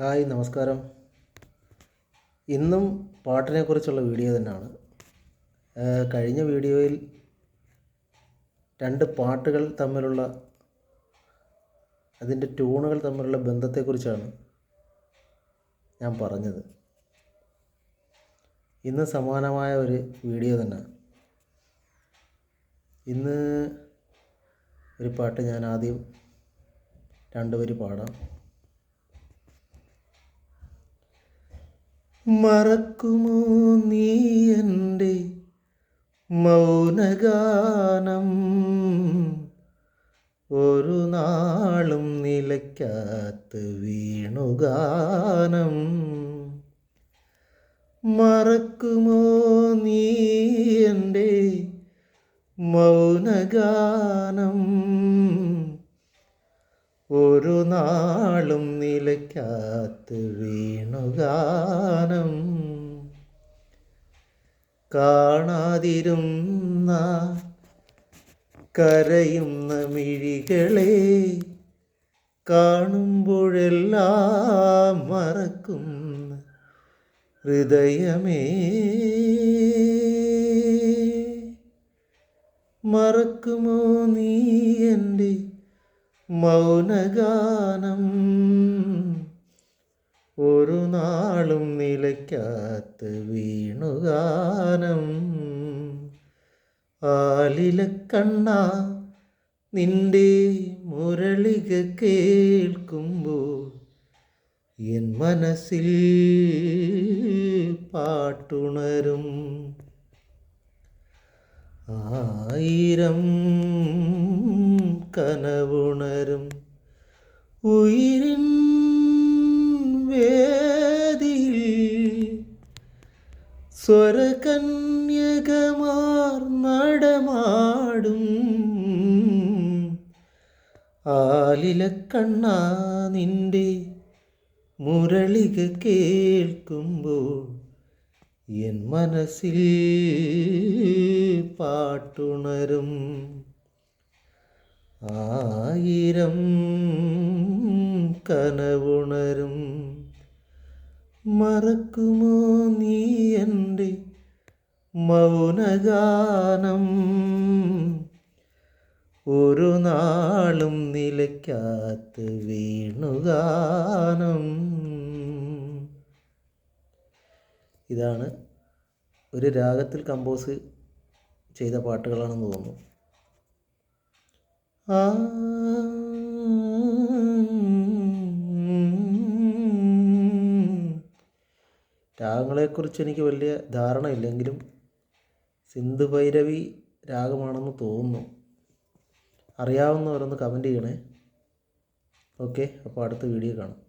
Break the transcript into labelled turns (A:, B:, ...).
A: Hi നമസ്കാരം. ഇന്നും പാട്ടിനെക്കുറിച്ചുള്ള video തന്നെയാണ്. കഴിഞ്ഞ വീഡിയോയിൽ രണ്ട് പാട്ടുകൾ തമ്മിലുള്ള അതിന്റെ ട്യൂണുകൾ തമ്മിലുള്ള ബന്ധത്തെക്കുറിച്ചാണ് ഞാൻ പറഞ്ഞത്. ഇന്ന് സമാനമായ ഒരു വീഡിയോ തന്നെ ഇന്ന് ഒരു പാട്ട് ഞാൻ ആദ്യം രണ്ട് വരി പാടാം. മറക്കുമോ നീ എന്റെ മൗനഗാനം? ഒരു നാളും നിലയ്ക്കാത്ത വീണുഗാനം മറക്കുമോ നീ എന്റെ മൗനഗാനം? ഒരു നാളും നിലയ്ക്കാത്ത വീണുഗാനം കാണാതിരുന്ന കരയുന്ന മിഴികളെ കാണുമ്പോഴെല്ലാം മറക്കും ഹൃദയമേ. മറക്കുമോ നീ എന്റെ മൗനഗാനം? നാളും നിലയ്ക്കാത്ത വീണുഗാനം ആലിലക്കണ്ണ നിന്റെ മുരളിക കേൾക്കുമ്പോൾ എൻ മനസ്സിൽ പാട്ടുണരും. ആയിരം കനവുണരും. ഉയിരിൻ വേദിയിൽ സ്വരകന്യകമാർ നടമാടും. ആലിലക്കണ്ണ നിന്റെ മുരളിക കേൾക്കുമ്പോൾ എൻ മനസ്സിൽ പാട്ടുണരും. ആയിരം കനവുണരും. മറക്കുമോ നീ എന്റെ മൗനഗാനം? ഒരു നാളും നിലയ്ക്കാത്ത വീണുഗാനം ഇതാണ് ഒരു രാഗത്തിൽ കമ്പോസ് ചെയ്ത പാട്ടുകളാണെന്ന് തോന്നുന്നു. ആ രാഗങ്ങളെക്കുറിച്ച് എനിക്ക് വലിയ ധാരണയില്ലെങ്കിലും സിന്ധു ഭൈരവി രാഗമാണെന്ന് തോന്നുന്നു. അറിയാവുന്നവരൊന്ന് കമന്റ് ചെയ്യണേ. ഓക്കെ അപ്പോൾ അടുത്ത വീഡിയോ കാണാം.